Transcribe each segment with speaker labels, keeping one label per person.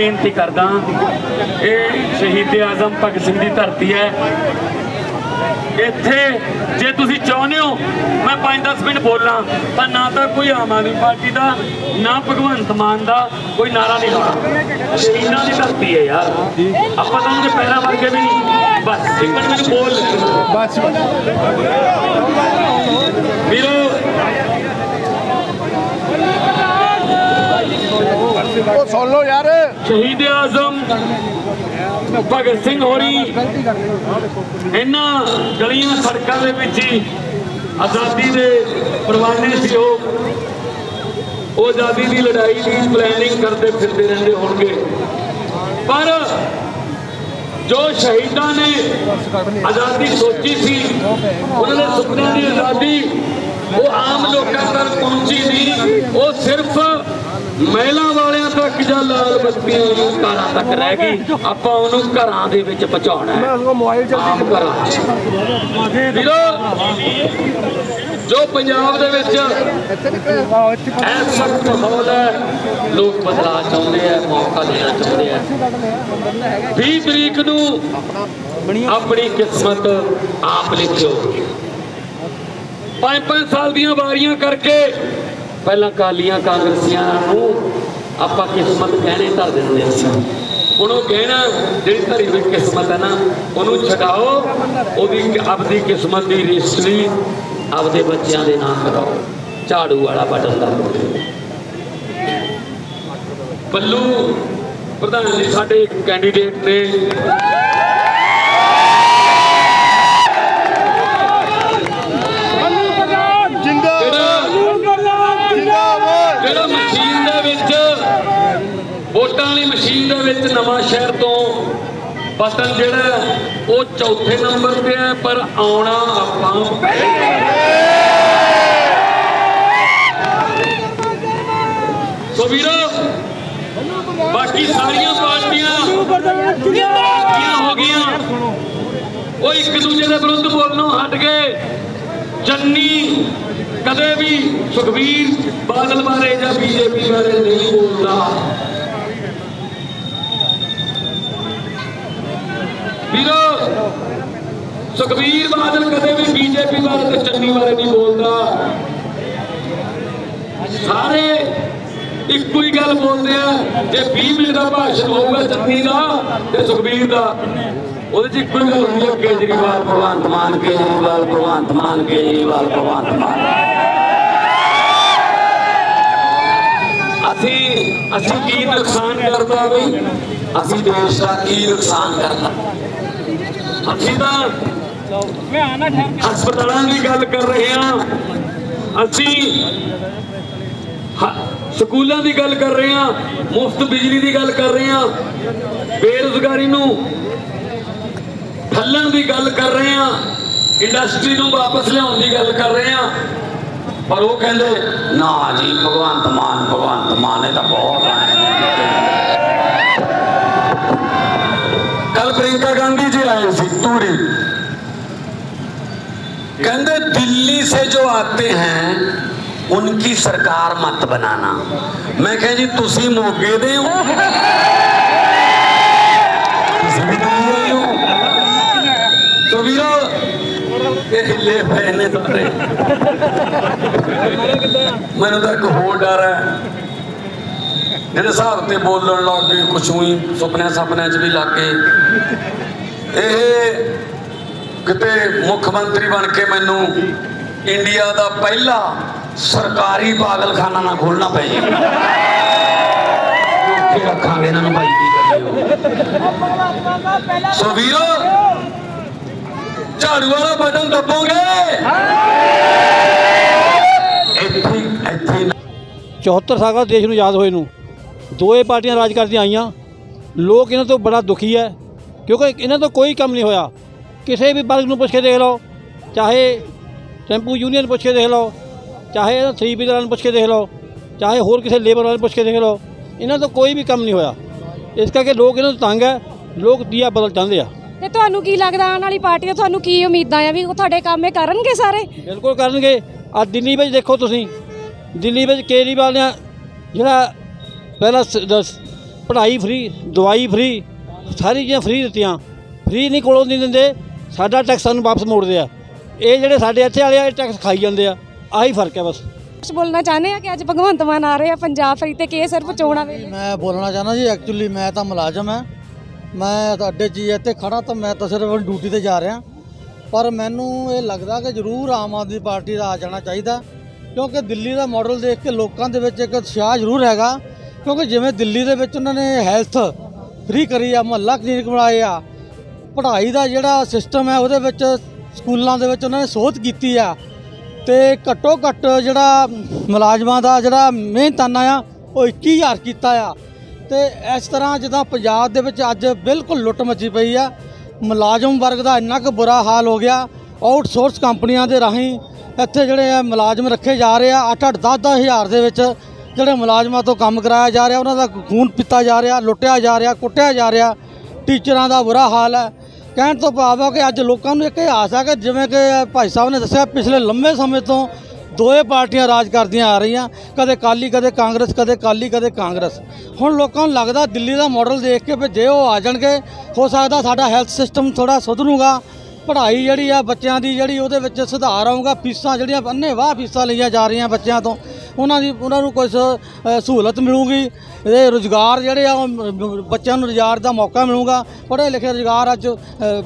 Speaker 1: ਬੇਨਤੀ ਕਰਦਾ ਇਹ ਸ਼ਹੀਦ ਆਜ਼ਮ ਭਗਤ ਸਿੰਘ ਦੀ ਧਰਤੀ ਹੈ। ਇੱਥੇ ਜੇ ਤੁਸੀਂ ਚਾਹੁੰਦੇ ਹੋ ਮੈਂ 5-10 ਮਿੰਟ ਬੋਲਾਂ ਤਾਂ ਨਾ ਤਾਂ ਕੋਈ ਆਮ ਆਦਮੀ ਪਾਰਟੀ ਦਾ ਨਾ ਭਗਵੰਤ ਮਾਨ ਦਾ ਕੋਈ ਨਾਰਾ ਨਹੀਂ ਹੋਣਾ ਸ਼ਹੀਦਾਂ ਦੀ ਧਰਤੀ ਹੈ ਯਾਰ। ਆਪਾਂ ਤਾਂ ਉਹਦੇ ਪੈਰਾਂ ਵਰਗੇ ਵੀ ਨਹੀਂ। ਬਸ ਇੱਕ ਮਿੰਟ ਮੈਨੂੰ ਬੋਲ।
Speaker 2: ਬਸ।
Speaker 1: ਵੀਰੋ
Speaker 2: ਉਹ ਸੁਣ ਲਓ ਯਾਰ।
Speaker 1: ਸ਼ਹੀਦ ਆਜ਼ਮ ਭਗਤ ਸਿੰਘ ਹੋਰੀ, ਇਹਨਾਂ ਗਲੀਆਂ ਸੜਕਾਂ ਦੇ ਵਿੱਚ ਹੀ ਆਜ਼ਾਦੀ ਦੇ ਪਰਵਾਨੇ ਸੀ ਉਹ। ਉਹ ਆਜ਼ਾਦੀ ਦੀ ਲੜਾਈ ਦੀ ਪਲੈਨਿੰਗ ਕਰਦੇ ਫਿਰਦੇ ਰਹਿੰਦੇ ਹੋਣਗੇ। ਪਰ ਜੋ ਸ਼ਹੀਦਾਂ ਨੇ ਆਜ਼ਾਦੀ ਸੋਚੀ ਸੀ, ਉਹਨਾਂ ਦੇ ਸੁਪਨਿਆਂ ਦੀ ਆਜ਼ਾਦੀ ਉਹ ਆਮ ਲੋਕਾਂ ਤੱਕ ਪਹੁੰਚੀ ਨਹੀਂ। ਉਹ ਸਿਰਫ ਮਹਿਲਾ ਵਾਲਿਆਂ ਤੱਕ ਜਾਂ ਲਾਲ ਬੱਤੀਆਂ ਨੂੰ ਕਾਰਾਂ ਤੱਕ ਰਹਿ ਗਈ ਆਪਾਂ ਉਹਨੂੰ ਘਰਾਂ ਦੇ ਵਿੱਚ ਪਹੁੰਚਾਉਣਾ ਹੈ।
Speaker 2: ਮੋਬਾਈਲ
Speaker 1: ਆਮ ਘਰਾਂ 'ਚ। ਵੀਰੋ ਜੋ ਪੰਜਾਬ ਦੇ ਵਿੱਚ ਇਸ ਵਕਤ ਮਾਹੌਲ ਹੈ ਲੋਕ ਬਦਲਾਅ ਚਾਹੁੰਦੇ ਆ ਮੌਕਾ ਦੇਣਾ ਚਾਹੁੰਦੇ ਆ। 20 ਤਰੀਕ ਨੂੰ ਆਪਣੀ ਕਿਸਮਤ ਆਪ ਲਿਖਿਓ। ਪੰਜ ਪੰਜ ਸਾਲ ਦੀਆਂ ਵਾਰੀਆਂ ਕਰਕੇ ਪਹਿਲਾਂ ਕਾਲੀਆਂ ਕਾਂਗਰਸੀਆਂ ਨੂੰ ਆਪਾਂ ਕਿਸਮਤ ਗਹਿਣੇ ਧਰ ਦਿੰਦੇ ਸੀ ਹੁਣ ਉਹ ਜਿਹੜੀ ਧਰੀ ਹੋਈ ਕਿਸਮਤ ਹੈ ਨਾ, ਉਹਨੂੰ ਛਡਾਓ, ਉਹਦੀ ਆਪਦੀ ਕਿਸਮਤ ਦੀ ਰਜਿਸਟਰੀ ਆਪਦੇ ਬੱਚਿਆਂ ਦੇ ਨਾਂ ਕਰਾਓ। ਝਾੜੂ ਵਾਲਾ ਬਟਨ ਦਾ। ਬੱਲੂ, ਪ੍ਰਧਾਨ ਜੀ, ਸਾਡੇ ਕੈਂਡੀਡੇਟ ਨੇ
Speaker 2: ਜਿੰਦਾ
Speaker 1: ਜਿਹੜਾ
Speaker 2: ਜਿੰਦਾਬਾਦ
Speaker 1: ਜਿਹੜਾ ਮਸ਼ੀਨ ਦੇ ਵਿੱਚ ਵੋਟਾਂ ਵਾਲੀ ਮਸ਼ੀਨ ਦੇ ਵਿੱਚ ਨਵਾਂ ਸ਼ਹਿਰ ਤੋਂ ਬਟਨ ਜਿਹੜਾ ਉਹ ਚੌਥੇ ਨੰਬਰ ਤੇ ਹੈ, ਪਰ ਆਉਣਾ ਆਪਾਂ ਸੋ ਵੀਰੋ, ਬਾਕੀ ਸਾਰੀਆਂ ਪਾਰਟੀਆਂ ਪਾਰਟੀਆਂ ਹੋ ਗਈਆਂ। ਉਹ ਇੱਕ ਦੂਜੇ ਦੇ ਵਿਰੁੱਧ ਬੋਲਣੋਂ ਹਟ ਗਏ। ਚੰਨੀ ਕਦੇ ਵੀ ਸੁਖਬੀਰ ਬਾਦਲ ਬਾਰੇ ਜਾਂ ਬੀਜੇਪੀ ਬਾਰੇ ਨਹੀਂ ਬੋਲਦਾ ਵੀਰੋ ਸੁਖਬੀਰ ਬਾਦਲ ਕਦੇ ਵੀ ਬੀਜੇਪੀ ਬਾਰੇ ਤੇ ਚੰਨੀ ਬਾਰੇ ਨਹੀਂ ਬੋਲਦਾ। ਸਾਰੇ ਇੱਕੋ ਹੀ ਗੱਲ ਬੋਲਦੇ ਆ, ਜੇ 20 ਮਿੰਟ ਦਾ ਭਾਸ਼ਣ ਹੋਊਗਾ ਚੰਨੀ ਦਾ ਤੇ ਸੁਖਬੀਰ ਦਾ। ਉਹਦੇ ਚ ਇੱਕੋ ਹੀ ਗੱਲ ਹੁੰਦੀ ਹੈ ਕੇਜਰੀਵਾਲ, ਭਗਵੰਤ ਮਾਨ, ਕੇਜਰੀਵਾਲ, ਭਗਵੰਤ ਮਾਨ, ਕੇਜਰੀਵਾਲ, ਭਗਵੰਤ ਮਾਨ। ਅਸੀਂ ਅਸੀਂ ਕੀ ਨੁਕਸਾਨ ਕਰਦਾ ਬਈ ਅਸੀਂ ਦੇਸ਼ ਦਾ ਕੀ ਨੁਕਸਾਨ ਕਰਦਾ ਅਸੀਂ ਤਾਂ ਹਸਪਤਾਲਾਂ ਦੀ ਗੱਲ ਕਰ ਰਹੇ ਹਾਂ। ਅਸੀਂ ਸਕੂਲਾਂ ਦੀ ਗੱਲ ਕਰ ਰਹੇ ਹਾਂ, ਮੁਫਤ ਬਿਜਲੀ ਦੀ ਗੱਲ ਕਰ ਰਹੇ ਹਾਂ, ਬੇਰੋਜ਼ਗਾਰੀ ਨੂੰ ਠੱਲਣ ਦੀ ਗੱਲ ਕਰ ਰਹੇ ਹਾਂ, ਇੰਡਸਟਰੀ ਨੂੰ ਵਾਪਸ ਲਿਆਉਣ ਦੀ ਗੱਲ ਕਰ ਰਹੇ ਹਾਂ। ਪਰ ਉਹ ਕਹਿੰਦੇ, ਨਾ ਜੀ, ਭਗਵੰਤ ਮਾਨ ਭਗਵੰਤ ਮਾਨ, ਇਹ ਤਾਂ ਬਹੁਤ ਆਏ ਕੱਲ ਪ੍ਰਿੰਕਾ ਗਾਂਧੀ ਜੀ ਆਏ ਸੀ ਤੂਰੀ कहते दिल्ली से जो आते हैं उनकी सरकार मत बनाना मैं कह जी तुसी मोगे दे हो तुसी भी दिल्ली आए हो तो वीरो ਇਹ ਹਿੱਲੇ ਪਏ ਨੇ ਸਾਰੇ ਮੈਨੂੰ ਤਾਂ ਇੱਕ ਹੋਰ ਡਰ ਹੈ ਜਿਹੜੇ ਹਿਸਾਬ ਤੇ ਬੋਲਣ ਲੱਗ ਗਏ ਕੁਛ ਵੀ ਸੁਪਨਿਆਂ ਸੁਪਨਿਆਂ 'ਚ ਵੀ ਲੱਗ ਗਏ ਇਹ ਕਿਤੇ ਮੁੱਖ ਮੰਤਰੀ ਬਣ ਕੇ ਮੈਨੂੰ ਇੰਡੀਆ ਦਾ ਪਹਿਲਾ ਸਰਕਾਰੀ ਪਾਗਲਖਾਨਾ ਨਾ ਖੋਲਣਾ ਪੈ ਜੇ ਰੱਖਾਂਗੇ ਇਹਨਾਂ ਨੂੰ ਭਾਈ, ਕੀ ਕਰੀਏ। ਸੋ ਵੀਰੋ, ਝਾੜੂ ਵਾਲਾ ਬਟਨ ਦੱਬੋਗੇ? ਇੱਥੇ ਇੱਥੇ
Speaker 3: 74 ਸਾਲ ਦੇਸ਼ ਨੂੰ ਯਾਦ ਹੋਏ ਨੂੰ। ਦੋਏ ਪਾਰਟੀਆਂ ਰਾਜ ਕਰਦੀਆਂ ਆਈਆਂ। ਲੋਕ ਇਹਨਾਂ ਤੋਂ ਬੜਾ ਦੁਖੀ ਹੈ, ਕਿਉਂਕਿ ਇਹਨਾਂ ਤੋਂ ਕੋਈ ਕੰਮ ਨਹੀਂ ਹੋਇਆ। ਕਿਸੇ ਵੀ ਵਰਗ ਨੂੰ ਪੁੱਛ ਕੇ ਦੇਖ ਲਓ ਚਾਹੇ ਟੈਂਪੂ ਯੂਨੀਅਨ ਪੁੱਛ ਕੇ ਦੇਖ ਲਓ ਚਾਹੇ ਇਹਨਾਂ ਥਰੀ ਵੀਲਰਾਂ ਨੂੰ ਪੁੱਛ ਕੇ ਦੇਖ ਲਓ ਚਾਹੇ ਹੋਰ ਕਿਸੇ ਲੇਬਰ ਵਾਲੇ ਪੁੱਛ ਕੇ ਦੇਖ ਲਓ ਇਹਨਾਂ ਤੋਂ ਕੋਈ ਵੀ ਕੰਮ ਨਹੀਂ ਹੋਇਆ। ਇਸ ਕਰਕੇ ਲੋਕ ਇਹਨਾਂ ਤੋਂ ਤੰਗ ਹੈ ਲੋਕ ਦੀਆ ਬਦਲ ਚਾਹੁੰਦੇ ਆ।
Speaker 4: ਤੇ ਤੁਹਾਨੂੰ ਕੀ ਲੱਗਦਾ ਆਉਣ ਵਾਲੀ ਪਾਰਟੀ ਤੋਂ ਤੁਹਾਨੂੰ ਕੀ ਉਮੀਦਾਂ ਆ ਵੀ ਉਹ ਤੁਹਾਡੇ ਕੰਮ ਇਹ ਕਰਨਗੇ ਸਾਰੇ?
Speaker 3: ਬਿਲਕੁਲ ਕਰਨਗੇ। ਆ ਦਿੱਲੀ ਵਿੱਚ ਦੇਖੋ ਤੁਸੀਂ ਦਿੱਲੀ ਵਿੱਚ ਕੇਜਰੀਵਾਲ ਨੇ ਜਿਹੜਾ ਪਹਿਲਾਂ ਪੜ੍ਹਾਈ ਫ੍ਰੀ ਦਵਾਈ ਫ੍ਰੀ ਸਾਰੀ ਚੀਜ਼ਾਂ ਫ੍ਰੀ ਦਿੱਤੀਆਂ। ਫ੍ਰੀ ਨਹੀਂ ਕੋਲੋਂ ਨਹੀਂ ਦਿੰਦੇ। ਸਾਡਾ ਟੈਕਸ ਸਾਨੂੰ ਵਾਪਸ ਮੋੜਦੇ ਆ ਇਹ ਜਿਹੜੇ ਸਾਡੇ ਇੱਥੇ ਵਾਲੇ ਆ ਇਹ ਟੈਕਸ ਖਾਈ ਜਾਂਦੇ ਆ। ਆਹੀ ਫ਼ਰਕ ਹੈ ਬਸ।
Speaker 4: ਕੁਝ ਬੋਲਣਾ ਚਾਹੁੰਦੇ ਆ ਕਿ ਅੱਜ ਭਗਵੰਤ ਮਾਨ ਆ ਰਹੇ ਆ ਪੰਜਾਬ ਫਰੀ ਤੇ ਕਿ ਸਿਰਫ ਚੋਣਾਂ ਵੇਲੇ
Speaker 5: ਮੈਂ ਬੋਲਣਾ ਚਾਹੁੰਦਾ ਜੀ ਐਕਚੁਅਲੀ ਮੈਂ ਤਾਂ ਮੁਲਾਜ਼ਮ ਹਾਂ। ਮੈਂ ਤਾਂ ਅੱਡੇ 'ਚ ਹੀ ਇੱਥੇ ਖੜਾ ਤਾਂ ਮੈਂ ਤਾਂ ਸਿਰਫ ਡਿਊਟੀ ਤੇ ਜਾ ਰਿਹਾ। ਪਰ ਮੈਨੂੰ ਇਹ ਲੱਗਦਾ ਕਿ ਜ਼ਰੂਰ ਆਮ ਆਦਮੀ ਪਾਰਟੀ ਦਾ ਆ ਜਾਣਾ ਚਾਹੀਦਾ। ਕਿਉਂਕਿ ਦਿੱਲੀ ਦਾ ਮਾਡਲ ਦੇਖ ਕੇ ਲੋਕਾਂ ਦੇ ਵਿੱਚ ਇੱਕ ਉਤਸ਼ਾਹ ਜ਼ਰੂਰ ਹੈਗਾ। ਕਿਉਂਕਿ ਜਿਵੇਂ ਦਿੱਲੀ ਦੇ ਵਿੱਚ ਉਹਨਾਂ ਨੇ ਹੈਲਥ ਫ੍ਰੀ ਕਰੀ ਆ ਮੁਹੱਲਾ ਕਲੀਨਿਕ ਬਣਾਏ ਆ ਪੜ੍ਹਾਈ ਦਾ ਜਿਹੜਾ ਸਿਸਟਮ ਹੈ ਉਹਦੇ ਵਿੱਚ ਸਕੂਲਾਂ ਦੇ ਵਿੱਚ ਉਹਨਾਂ ਨੇ ਸੋਧ ਕੀਤੀ ਆ ਤੇ ਘੱਟੋ ਘੱਟ ਜਿਹੜਾ ਮੁਲਾਜ਼ਮਾਂ ਦਾ ਜਿਹੜਾ ਮਿਹਨਤਾਨਾ ਆ, ਉਹ 21000 ਕੀਤਾ ਆ। ਤੇ ਇਸ ਤਰ੍ਹਾਂ ਜਿੱਦਾਂ ਪੰਜਾਬ ਦੇ ਵਿੱਚ ਅੱਜ ਬਿਲਕੁਲ ਲੁੱਟ ਮੱਚੀ ਪਈ ਆ। ਮੁਲਾਜ਼ਮ ਵਰਗ ਦਾ ਇੰਨਾ ਕੁ ਬੁਰਾ ਹਾਲ ਹੋ ਗਿਆ। ਆਊਟਸੋਰਸ ਕੰਪਨੀਆਂ ਦੇ ਰਾਹੀਂ ਇੱਥੇ ਜਿਹੜੇ ਆ ਮੁਲਾਜ਼ਮ ਰੱਖੇ ਜਾ ਰਹੇ ਆ। 8-8 10-10 ਹਜ਼ਾਰ ਦੇ ਵਿੱਚ ਜਿਹੜੇ ਮੁਲਾਜ਼ਮਾਂ ਤੋਂ ਕੰਮ ਕਰਾਇਆ ਜਾ ਰਿਹਾ, ਉਹਨਾਂ ਦਾ ਖੂਨ ਪੀਤਾ ਜਾ ਰਿਹਾ, ਲੁੱਟਿਆ ਜਾ ਰਿਹਾ, ਕੁੱਟਿਆ ਜਾ ਰਿਹਾ। ਟੀਚਰਾਂ ਦਾ ਬੁਰਾ ਹਾਲ ਹੈ। ਕਹਿਣ ਤੋਂ ਭਾਵ ਹੈ ਕਿ ਅੱਜ ਲੋਕਾਂ ਨੂੰ ਇੱਕ ਇਹ ਆਸ ਹੈ ਕਿ ਜਿਵੇਂ ਕਿ ਭਾਈ ਸਾਹਿਬ ਨੇ ਦੱਸਿਆ, ਪਿਛਲੇ ਲੰਮੇ ਸਮੇਂ ਤੋਂ ਦੋਏ ਪਾਰਟੀਆਂ ਰਾਜ ਕਰਦੀਆਂ ਆ ਰਹੀਆਂ, ਕਦੇ ਕਾਲੀ ਕਦੇ ਕਾਂਗਰਸ, ਕਦੇ ਕਾਲੀ ਕਦੇ ਕਾਂਗਰਸ। ਹੁਣ ਲੋਕਾਂ ਨੂੰ ਲੱਗਦਾ ਦਿੱਲੀ ਦਾ ਮਾਡਲ ਦੇਖ ਕੇ ਵੀ ਜੇ ਉਹ ਆ ਜਾਣਗੇ, ਹੋ ਸਕਦਾ ਸਾਡਾ ਹੈਲਥ ਸਿਸਟਮ ਥੋੜਾ ਸੁਧਰੂਗਾ। ਪੜ੍ਹਾਈ ਜਿਹੜੀ ਆ ਬੱਚਿਆਂ ਦੀ ਜਿਹੜੀ ਉਹਦੇ ਵਿੱਚ ਸੁਧਾਰ ਆਊਗਾ, ਫੀਸਾਂ ਜਿਹੜੀਆਂ ਅੰਨੇ ਵਾਹ ਫੀਸਾਂ ਲਈਆਂ ਜਾ ਰਹੀਆਂ ਬੱਚਿਆਂ ਤੋਂ, ਉਹਨਾਂ ਦੀ ਉਹਨਾਂ ਨੂੰ ਕੁਝ ਸਹੂਲਤ ਮਿਲੂਗੀ ਇਹ ਰੁਜ਼ਗਾਰ ਜਿਹੜੇ ਆ ਉਹ ਬੱਚਿਆਂ ਨੂੰ ਰੁਜ਼ਗਾਰ ਦਾ ਮੌਕਾ ਮਿਲੂਗਾ। ਪੜ੍ਹੇ ਲਿਖੇ ਰੁਜ਼ਗਾਰ ਅੱਜ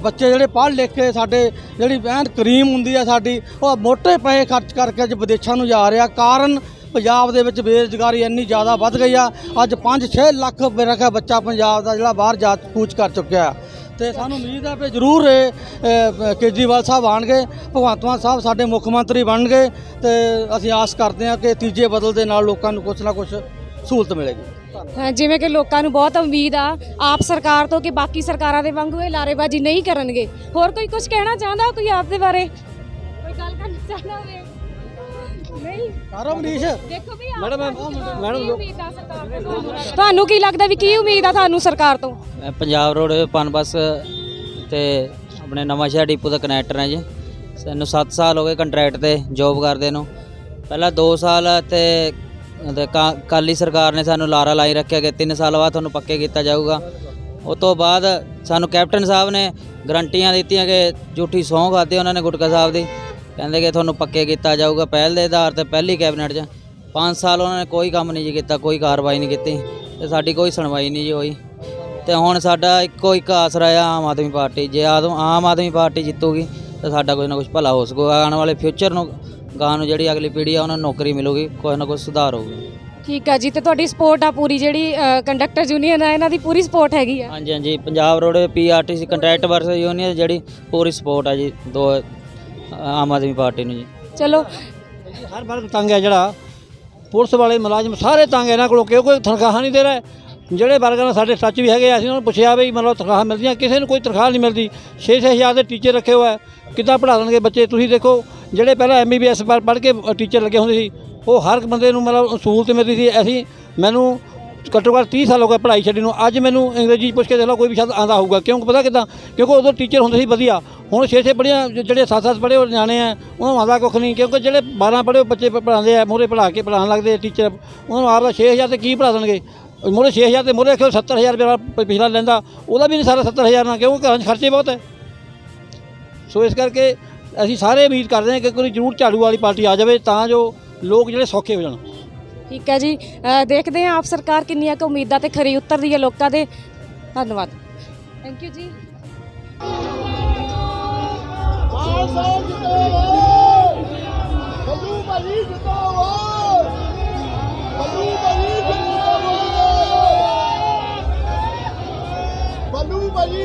Speaker 5: ਬੱਚੇ ਜਿਹੜੇ ਪੜ੍ਹ ਲਿਖ ਕੇ ਸਾਡੇ ਜਿਹੜੀ ਐਨ ਕਰੀਮ ਹੁੰਦੀ ਆ ਸਾਡੀ, ਉਹ ਮੋਟੇ ਪੈਸੇ ਖਰਚ ਕਰਕੇ ਅੱਜ ਵਿਦੇਸ਼ਾਂ ਨੂੰ ਜਾ ਰਿਹਾ। ਕਾਰਨ ਪੰਜਾਬ ਦੇ ਵਿੱਚ ਬੇਰੁਜ਼ਗਾਰੀ ਇੰਨੀ ਜ਼ਿਆਦਾ ਵੱਧ ਗਈ ਆ। ਅੱਜ 5-6 ਲੱਖ ਮੇਰਾ ਖਿਆਲ ਬੱਚਾ ਪੰਜਾਬ ਦਾ ਜਿਹੜਾ ਬਾਹਰ ਜਾ ਕੂਚ ਕਰ ਚੁੱਕਿਆ। ਤੇ ਸਾਨੂੰ ਉਮੀਦ ਹੈ ਕਿ ਜ਼ਰੂਰ ਇਹ ਅ, ਕੇਜਰੀਵਾਲ ਸਾਹਿਬ ਆਣਗੇ ਭਗਵੰਤ ਮਾਨ ਸਾਹਿਬ ਸਾਡੇ ਮੁੱਖ ਮੰਤਰੀ ਬਣਨਗੇ ਤੇ ਅਸੀਂ ਆਸ ਕਰਦੇ ਹਾਂ ਕਿ ਤੀਜੇ ਬਦਲ ਦੇ ਨਾਲ ਲੋਕਾਂ ਨੂੰ ਕੁਝ ਨਾ ਕੁਝ ਸਹੂਲਤ ਮਿਲੇਗੀ।
Speaker 4: ਜਿਵੇਂ ਕਿ ਲੋਕਾਂ ਨੂੰ ਬਹੁਤ ਉਮੀਦ ਆ ਆਪ ਸਰਕਾਰ ਤੋਂ ਕਿ ਬਾਕੀ ਸਰਕਾਰਾਂ ਦੇ ਵਾਂਗੂ ਇਹ ਲਾਰੇਬਾਜ਼ੀ ਨਹੀਂ ਕਰਨਗੇ। ਹੋਰ ਕੋਈ ਕੁਝ ਕਹਿਣਾ ਚਾਹੁੰਦਾ ਕੋਈ ਆਪ ਦੇ ਬਾਰੇ? ਕੋਈ ਗੱਲ ਕਰਨਾ ਚਾਹੁੰਦਾ ਹੋਵੇ? ਨਹੀਂ।
Speaker 5: ਸਾਰਾ ਮਨੀਸ਼।
Speaker 4: ਦੇਖੋ ਵੀ ਆਪ
Speaker 3: ਮੈਡਮ,
Speaker 4: ਮੈਡਮ
Speaker 3: ਮੈਡਮ,
Speaker 4: ਉਮੀਦ ਆ ਸਰਕਾਰ ਤੋਂ। ਤੁਹਾਨੂੰ? ਕੀ ਲੱਗਦਾ ਵੀ ਕੀ ਉਮੀਦ ਆ ਤੁਹਾਨੂੰ ਸਰਕਾਰ ਤੋਂ?
Speaker 6: ਮੈਂ ਪੰਜਾਬ ਰੋਡ ਪਨ ਬੱਸ ਤੇ ਆਪਣੇ ਨਵਾਂ ਸ਼ਹਿਰ ਡਿਪੂ ਦਾ ਕਨੈਕਟਰ ਹਾਂ ਜੀ। ਸਾਨੂੰ 7 ਸਾਲ ਹੋ ਗਏ ਕੰਟਰੈਕਟ ਤੇ ਜੌਬ ਕਰਦੇ ਨੂੰ। ਪਹਿਲਾਂ 2 ਸਾਲ ਤੇ ਕਾਲੀ ਸਰਕਾਰ ਨੇ ਸਾਨੂੰ ਲਾਰਾ ਲਾਈ ਰੱਖਿਆ ਕਿ 3 ਸਾਲ ਬਾਅਦ ਤੁਹਾਨੂੰ ਪੱਕੇ ਕੀਤਾ ਜਾਊਗਾ। ਉਸ ਤੋਂ ਬਾਅਦ ਸਾਨੂੰ ਕੈਪਟਨ ਸਾਹਿਬ ਨੇ ਗਰੰਟੀਆਂ ਦਿੱਤੀਆਂ ਕਿ ਝੂਠੀ ਸਹੁੰ ਖਾਦੀ ਉਹਨਾਂ ਨੇ ਗੁਟਕਾ ਸਾਹਿਬ ਦੀ। ਕਹਿੰਦੇ ਕਿ ਤੁਹਾਨੂੰ ਪੱਕੇ ਕੀਤਾ ਜਾਊਗਾ ਪਹਿਲ ਦੇ ਆਧਾਰ ਤੇ ਪਹਿਲੀ ਕੈਬਨਿਟ 'ਚ। 5 ਸਾਲ ਉਹਨਾਂ ਨੇ ਕੋਈ ਕੰਮ ਨਹੀਂ ਜੀ ਕੀਤਾ ਕੋਈ ਕਾਰਵਾਈ ਨਹੀਂ ਕੀਤੀ ਤੇ ਸਾਡੀ ਕੋਈ ਸੁਣਵਾਈ ਨਹੀਂ ਜੀ ਹੋਈ। ਤੇ ਹੁਣ ਸਾਡਾ ਇੱਕੋ ਇੱਕ ਆਸਰਾ ਆ ਆਮ ਆਦਮੀ ਪਾਰਟੀ ਜੇ ਆਦਮ ਆਮ ਆਦਮੀ ਪਾਰਟੀ ਜਿੱਤੂਗੀ ਤਾਂ ਸਾਡਾ ਕੁਝ ਨਾ ਕੁਝ ਭਲਾ ਹੋ ਸਕੂਗਾ। ਆਉਣ ਵਾਲੇ ਫਿਊਚਰ ਨੂੰ ਗਾਂ ਨੂੰ ਜਿਹੜੀ ਅਗਲੀ ਪੀੜ੍ਹੀ ਆ ਉਹਨਾਂ ਨੂੰ ਨੌਕਰੀ ਮਿਲੂਗੀ ਕੁਝ ਨਾ ਕੁਝ ਸੁਧਾਰ ਹੋਊਗਾ।
Speaker 4: ਠੀਕ ਆ ਜੀ ਤੇ ਤੁਹਾਡੀ ਸਪੋਰਟ ਆ ਪੂਰੀ ਜਿਹੜੀ ਕੰਡਕਟਰ ਯੂਨੀਅਨ ਆ ਇਹਨਾਂ ਦੀ ਪੂਰੀ ਸਪੋਰਟ ਹੈਗੀ ਆ?
Speaker 6: ਹਾਂਜੀ ਹਾਂਜੀ Punjab road PRTC contract workers union ਜਿਹੜੀ ਪੂਰੀ ਸਪੋਰਟ ਆ ਜੀ ਦੋ ਆਮ ਆਦਮੀ ਪਾਰਟੀ ਨੂੰ ਜੀ।
Speaker 4: ਚਲੋ।
Speaker 3: ਹਰ ਵਰਗ ਤੰਗ ਹੈ ਜਿਹੜਾ ਪੁਲਿਸ ਵਾਲੇ ਮੁਲਾਜ਼ਮ ਸਾਰੇ ਤੰਗ ਇਹਨਾਂ ਕੋਲੋਂ ਕਿਉਂਕਿ ਤਨਖਾਹਾਂ ਨਹੀਂ ਦੇ ਰਹੇ ਜਿਹੜੇ ਵਰਗਾਂ ਨਾਲ ਸਾਡੇ ਸੱਚ ਵੀ ਹੈਗੇ ਆ, ਅਸੀਂ ਉਹਨਾਂ ਨੂੰ ਪੁੱਛਿਆ ਵੀ ਮਤਲਬ ਤਨਖਾਹ ਮਿਲਦੀਆਂ ਕਿਸੇ ਨੂੰ ਕੋਈ ਤਨਖਾਹ ਨਹੀਂ ਮਿਲਦੀ। 6-6 ਹਜ਼ਾਰ ਦੇ ਟੀਚਰ ਰੱਖੇ ਹੋਏ ਆ। ਕਿੱਦਾਂ ਪੜ੍ਹਾ ਦੇਣਗੇ ਬੱਚੇ? ਤੁਸੀਂ ਦੇਖੋ ਜਿਹੜੇ ਪਹਿਲਾਂ ਐਮਬੀਬੀਐਸ ਪੜ੍ਹ ਕੇ ਟੀਚਰ ਲੱਗੇ ਹੁੰਦੇ ਸੀ ਉਹ ਹਰ ਇੱਕ ਬੰਦੇ ਨੂੰ ਮਤਲਬ ਸਹੂਲਤ ਮਿਲਦੀ ਸੀ। ਅਸੀਂ ਮੈਨੂੰ ਘੱਟੋ ਘੱਟ 30 ਸਾਲ ਹੋ ਗਏ ਪੜ੍ਹਾਈ ਛੱਡੀ ਨੂੰ। ਅੱਜ ਮੈਨੂੰ ਅੰਗਰੇਜ਼ੀ ਪੁੱਛ ਕੇ ਦੇਖ ਲਓ, ਕੋਈ ਵੀ ਸ਼ਬਦ ਆਂਦਾ ਹੋਊਗਾ। ਕਿਉਂਕਿ ਪਤਾ ਕਿੱਦਾਂ? ਕਿਉਂਕਿ ਉਦੋਂ ਟੀਚਰ ਹੁੰਦੇ ਸੀ ਵਧੀਆ। ਹੁਣ 6-6 ਪੜ੍ਹੀਆਂ ਜਿਹੜੇ 7-7 ਪੜ੍ਹੇ ਉਹ ਨਿਆਣੇ ਆ, ਉਹਨਾਂ ਨੂੰ ਆਉਂਦਾ ਕੁੱਖ ਨਹੀਂ। ਕਿਉਂਕਿ ਜਿਹੜੇ 12 ਪੜ੍ਹੇ ਉਹ ਬੱਚੇ ਪੜ੍ਹਾਉਂਦੇ ਆ ਮੋਰੇ ਪੜ੍ਹਾ ਕੇ ਪੜ੍ਹਾਉਣ ਲੱਗਦੇ ਟੀਚਰ ਉਹਨਾਂ ਨੂੰ ਆਪਦਾ 6000 ਤੇ ਕੀ ਪੜ੍ਹਾ ਦੇਣਗੇ? ਮੋਰੇ 6000 ਤੇ ਮੋਰੇ ਆਖਿਓ 70000 ਰੁਪਏ ਪ- ਪਿਛਲਾ ਲੈਂਦਾ। ਉਹਦਾ ਵੀ ਨਹੀਂ ਸਾਰਾ 70000 ਨਾਲ, ਕਿਉਂਕਿ ਘਰਾਂ 'ਚ ਖਰਚੇ ਬਹੁਤ ਹੈ ਸੋ ਇਸ ਕਰਕੇ ਅਸੀਂ ਸਾਰੇ ਉਮੀਦ ਕਰਦੇ ਹਾਂ ਕਿ ਕੋਈ ਜ਼ਰੂਰ ਝਾੜੂ ਵਾਲੀ ਪਾਰਟੀ ਆ ਜਾਵੇ, ਤਾਂ ਜੋ ਲੋਕ ਜਿਹੜੇ ਸੌਖੇ ਹੋ ਜਾਣ।
Speaker 4: ਠੀਕ ਹੈ ਜੀ। ਦੇਖਦੇ ਹਾਂ ਆਪ ਸਰਕਾਰ ਕਿੰਨੀਆਂ ਕੁ ਉਮੀਦਾਂ ਤੇ ਖਰੀ ਉਤਰਦੀ ਹੈ ਲੋਕਾਂ ਦੇ। ਧੰਨਵਾਦ। ਥੈਂਕ ਯੂ ਜੀ।
Speaker 2: ਬੱਲੂ ਭਾਜੀ